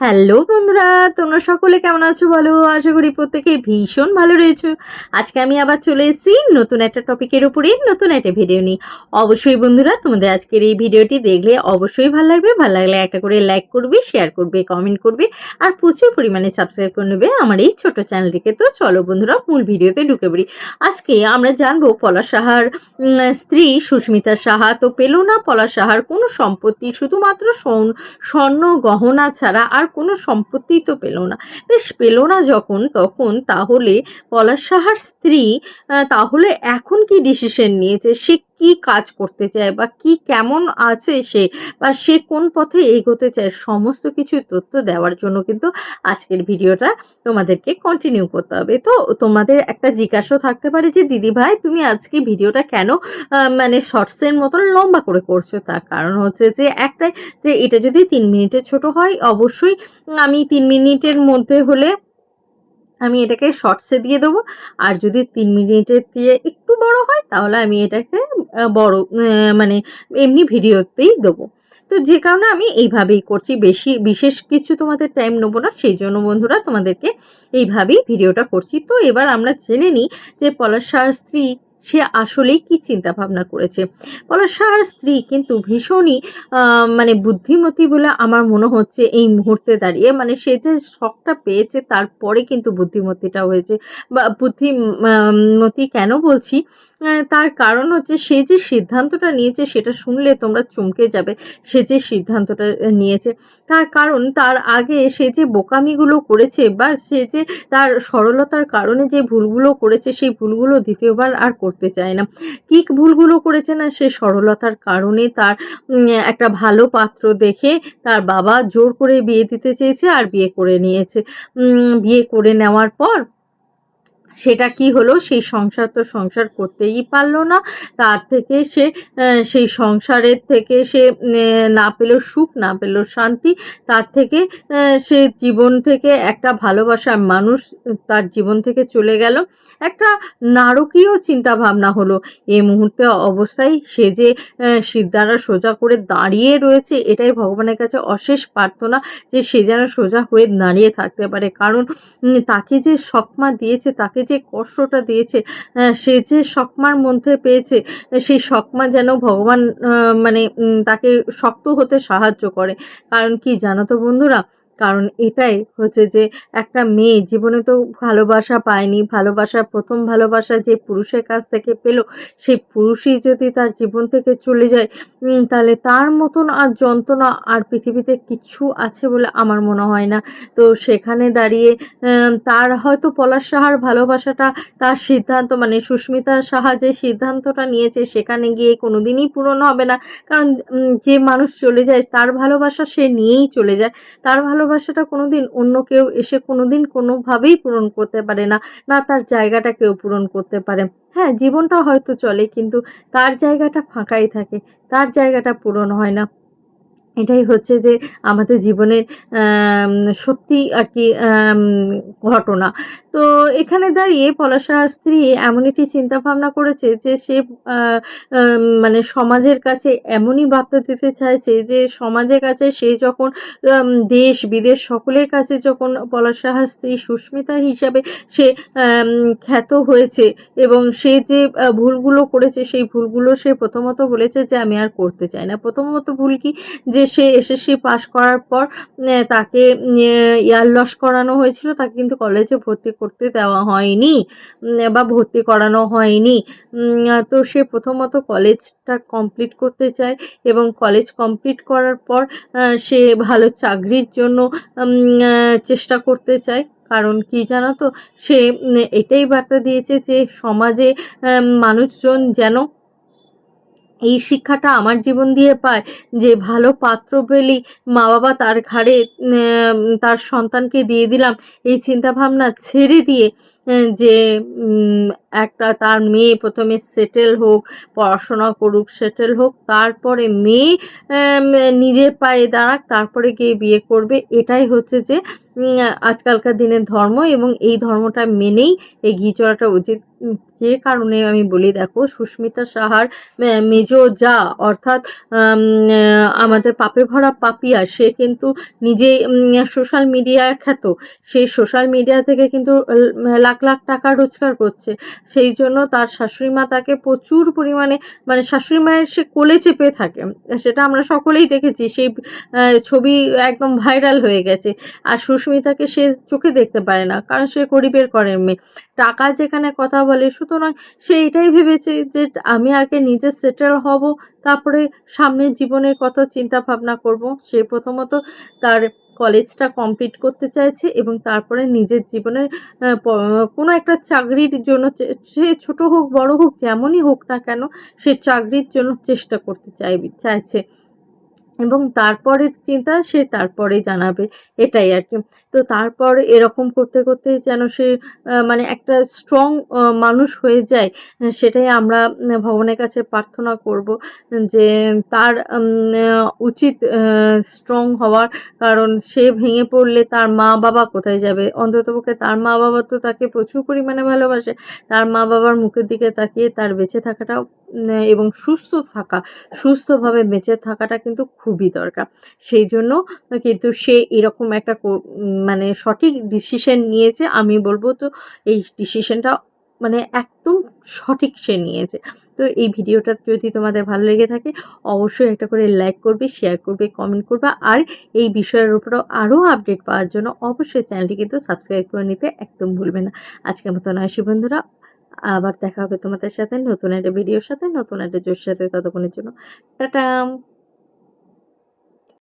Hello বন্ধুরা, তোমরা সকলে কেমন আছো বলো? আশা করি প্রত্যেকে ভীষণ ভালো রয়েছো। আজকে আমি আবার চলে এসেছি নতুন একটা টপিকের উপরে, নতুন একটা ভিডিও নিয়ে। অবশ্যই বন্ধুরা, তোমাদের আজকের এই ভিডিওটি দেখলে অবশ্যই ভালো লাগবে। ভালো লাগলে একটা করে লাইক করবে শেয়ার করবে কমেন্ট করবে, আর প্রচুর পরিমাণে সাবস্ক্রাইব করে নেবে আমার এই ছোট চ্যানেলটিকে তো চলো বন্ধুরা, মূল ভিডিওতে ঢুকে পড়ি। আজকে আমরা জানব পলাশ সাহার স্ত্রী সুস্মিতা সাহা। তো পেল না পলাশ সাহার কোনো সম্পত্তি, শুধুমাত্র স্বর্ণ গহনা ছাড়া আর কোনো সম্পত্তি তো পেল না। বেশ পেল না যখন, তখন তাহলে পলাশ সাহার স্ত্রী তাহলে এখন কি ডিসিশন নিয়েছে? সে কি কাজ করতে চায় বা কি কেমন আছে সে বা সে কোন পথে এগোতে চায় সমস্ত কিছু তথ্য দেওয়ার জন্য কিন্তু আজকের ভিডিওটা তোমাদেরকে কন্টিনিউ করতে হবে। তো তোমাদের একটা জিজ্ঞাসাও থাকতে পারে যে, দিদি ভাই, তুমি আজকে ভিডিওটা কেন মানে শর্টসের মতন লম্বা করে করছ? তার কারণ হচ্ছে যে একটাই যে, এটা যদি তিন মিনিটের ছোট হয়, অবশ্যই আমি তিন মিনিটের মধ্যে হলে আমি এটাকে শর্টসে দিয়ে দেবো। আর যদি তিন মিনিটের দিয়ে বড় হয়, তাহলে আমি এটাকে বড় মানে এমনি ভিডিওতেই দেবো। তো যে কারণে আমি এইভাবেই করছি, বেশি, বিশেষ কিছু তোমাদের টাইম নেব না, সেই জন্য বন্ধুরা তোমাদেরকে এইভাবেই ভিডিওটা করছি। তো এবার আমরা জেনে নিই যে পলাশ স্ত্রী সে আসলেই কি চিন্তা ভাবনা করেছে পলাশ স্ত্রী কিন্তু ভীষণই মানে বুদ্ধিমতী বলে আমার মনে হচ্ছে এই মুহূর্তে দাঁড়িয়ে। মানে সে যে শখটা পেয়েছে, তারপরে কিন্তু বুদ্ধিমতীটা হয়েছে। বা বুদ্ধিমতী কেন বলছি? তার কারণ হচ্ছে সে যে সিদ্ধান্তটা নিয়েছে, সেটা শুনলে তোমরা চমকে যাবে। সে যে সিদ্ধান্তটা নিয়েছে, তার কারণ তার আগে সে যে বোকামিগুলো করেছে বা সে যে তার সরলতার কারণে যে ভুলগুলো করেছে, সেই ভুলগুলো দ্বিতীয়বার আর করতে চায় না। কি ভুলগুলো করেছে না সে সরলতার কারণে তার একটা ভালো পাত্র দেখে তার বাবা জোর করে বিয়ে দিতে চেয়েছে আর বিয়ে করে নিয়েছে। বিয়ে করে নেওয়ার পর সেটা কি হলো? সেই সংসার তো সংসার করতেই পারল না। তার থেকে সে সেই সংসারের থেকে সে না পেল সুখ, না পেল শান্তি। তার থেকে সে জীবন থেকে একটা ভালোবাসার মানুষ তার জীবন থেকে চলে গেল। একটা নারকীয় চিন্তা ভাবনা হলো। এ মুহূর্তে অবস্থায় সে যে সিদ্ধারা সোজা করে দাঁড়িয়ে রয়েছে, এটাই ভগবানের কাছে অশেষ প্রার্থনা যে সে যেন সোজা হয়ে দাঁড়িয়ে থাকতে পারে। কারণ তাকে যে সকমা দিয়েছে, তাকে যে কষ্টটা দিয়েছে সে যে সকমার মধ্যে পেয়েছে, সেই সকমা যেন ভগবান মানে তাকে শক্ত হতে সাহায্য করে। কারণ কি জানো তো বন্ধুরা? কারণ এটাই হচ্ছে যে একটা মেয়ে জীবনে তো ভালোবাসা পায়নি, ভালোবাসার প্রথম ভালোবাসা যে পুরুষের কাছ থেকে পেল সেই পুরুষই যদি তার জীবন থেকে চলে যায় তাহলে তার মতন আর যন্ত্রণা আর পৃথিবীতে কিছু আছে বলে আমার মনে হয় না। তো সেখানে দাঁড়িয়ে তার হয়তো পলাশ সাহার ভালোবাসাটা, তার সিদ্ধান্ত মানে সুস্মিতা সাহা যে সিদ্ধান্তটা নিয়েছে, সেখানে গিয়ে কোনোদিনই পূরণ হবে না। কারণ যে মানুষ চলে যায়, তার ভালোবাসা সে নিয়েই চলে যায়। তার ভালোবাসাটা কোনোদিন অন্য কেউ এসে কোনোদিন কোনোভাবেই পূরণ করতে পারে না না তার জায়গাটা কেউ পূরণ করতে পারে। হ্যাঁ জীবনটা হয়তো চলে, কিন্তু তার জায়গাটা ফাঁকাই থাকে, তার জায়গাটা পূরণ হয় না। এটাই হচ্ছে যে আমাদের জীবনের সত্যি আর কি ঘটনা। তো এখানে দাঁড়িয়ে পলাশার স্ত্রী এমন একটি চিন্তা ভাবনা করেছে যে সে মানে সমাজের কাছে এমনই বার্তা দিতে চাইছে যে সমাজের কাছে সে যখন দেশ, বিদেশ সকলের কাছে যখন পলাশ সাহার স্ত্রী সুস্মিতা হিসাবে সে খ্যাত হয়েছে এবং সে যে ভুলগুলো করেছে সেই ভুলগুলো সে প্রথমত বলেছে যে আমি আর করতে চাই না। প্রথমত ভুল কি? যে সে এসএসসি পাশ করার পর তাকে ইয়ার লস করানো হয়েছিল। তাকে কিন্তু কলেজে ভর্তি করতে দেওয়া হয়নি বা ভর্তি করানো হয়নি। তো সে প্রথমত কলেজটা কমপ্লিট করতে চায় এবং কলেজ কমপ্লিট করার পর সে ভালো চাকরির জন্য চেষ্টা করতে চায়। কারণ কি জানো তো, সে, এটাই বার্তা দিয়েছে যে সমাজে মানুষজন যেন এই শিক্ষাটা আমার জীবন দিয়ে পায় যে ভালো পাত্র পেলেই মা বাবা তার ঘাড়ে তার সন্তানকে দিয়ে দিলাম, এই চিন্তা ভাবনা ছেড়ে দিয়ে যে একটা তার মেয়ে প্রথমে সেটেল হোক, পড়াশোনা করুক সেটেল হোক, তারপরে মেয়ে নিজের পায়ে দাঁড়াক, তারপরে গিয়ে বিয়ে করবে। এটাই হচ্ছে যে আজকালকার দিনের ধর্ম এবং এই ধর্মটা মেনেই এগিয়ে চলাটা উচিত। যে কারণে আমি বলি, দেখো, সুস্মিতা সাহার মেজ যা, অর্থাৎ আমাদের পাপে ভরা পাপিয়া সে কিন্তু নিজে সোশ্যাল মিডিয়া খ্যাত। সেই সোশ্যাল মিডিয়া থেকে কিন্তু ল- লাখ লাখ টাকা রোজগার করছে। সেই জন্য তার শাশুড়ি মা তাকে প্রচুর পরিমাণে মানে শাশুড়ি মায়ের সে কোলে চেপে থাকে। সেটা আমরা সকলেই দেখেছি। সেই ছবি একদম ভাইরাল হয়ে গেছে। আর সুস্মিতাকে সে চোখে দেখতে পারে না, কারণ সে গরিবের ঘরের মেয়ে। টাকা যেখানে কথা বলে, সুতরাং সে এটাই ভেবেছে যে আমি আগে নিজে সেটেল হব, তারপরে সামনের জীবনের কথা চিন্তা ভাবনা করব, সে প্রথমত তার কলেজটা কমপ্লিট করতে চাইছে এবং তারপরে নিজের জীবনে কোনো একটা চাকরির জন্য সে ছোট হোক, বড় হোক, যেমনই হোক না কেন, সে চাকরির জন্য চেষ্টা করতে চাইবে, চাইছে। এবং তারপরের চিন্তা সে তারপরে জানাবে, এটাই আর কি তো তারপর এরকম করতে করতে যেন সে মানে একটা স্ট্রং মানুষ হয়ে যায়, সেটাই আমরা ভগবানের কাছে প্রার্থনা করব যে তার উচিত স্ট্রং হওয়ার। কারণ সে ভেঙে পড়লে তার মা বাবা কোথায় যাবে? অন্ততপক্ষে তার মা বাবা তো তাকে প্রচুর পরিমাণে ভালোবাসে। তার মা বাবার মুখের দিকে তাকিয়ে তার বেঁচে থাকাটাও এবং সুস্থ থাকা, সুস্থভাবে বেঁচে থাকাটা কিন্তু খুবই দরকার। সেই জন্য কিন্তু সে এরকম একটা মানে সঠিক ডিসিশন নিয়েছে, আমি বলব তো এই ডিসিশনটা মানে একদম সঠিক সে নিয়েছে। তো এই ভিডিওটা যদি তোমাদের ভালো লেগে থাকে, অবশ্যই একটা করে লাইক করবে শেয়ার করবে কমেন্ট করবে, আর এই বিষয়ের উপরেও আরও আপডেট পাওয়ার জন্য অবশ্যই চ্যানেলটি কিন্তু সাবস্ক্রাইব করে নিতে একদম ভুলবে না। আজকের মতন আসি বন্ধুরা আবার দেখা হবে তোমাদের সাথে নতুন একটা ভিডিওর সাথে, নতুন একটা জোর সাথে, ততক্ষণের জন্য টাটা।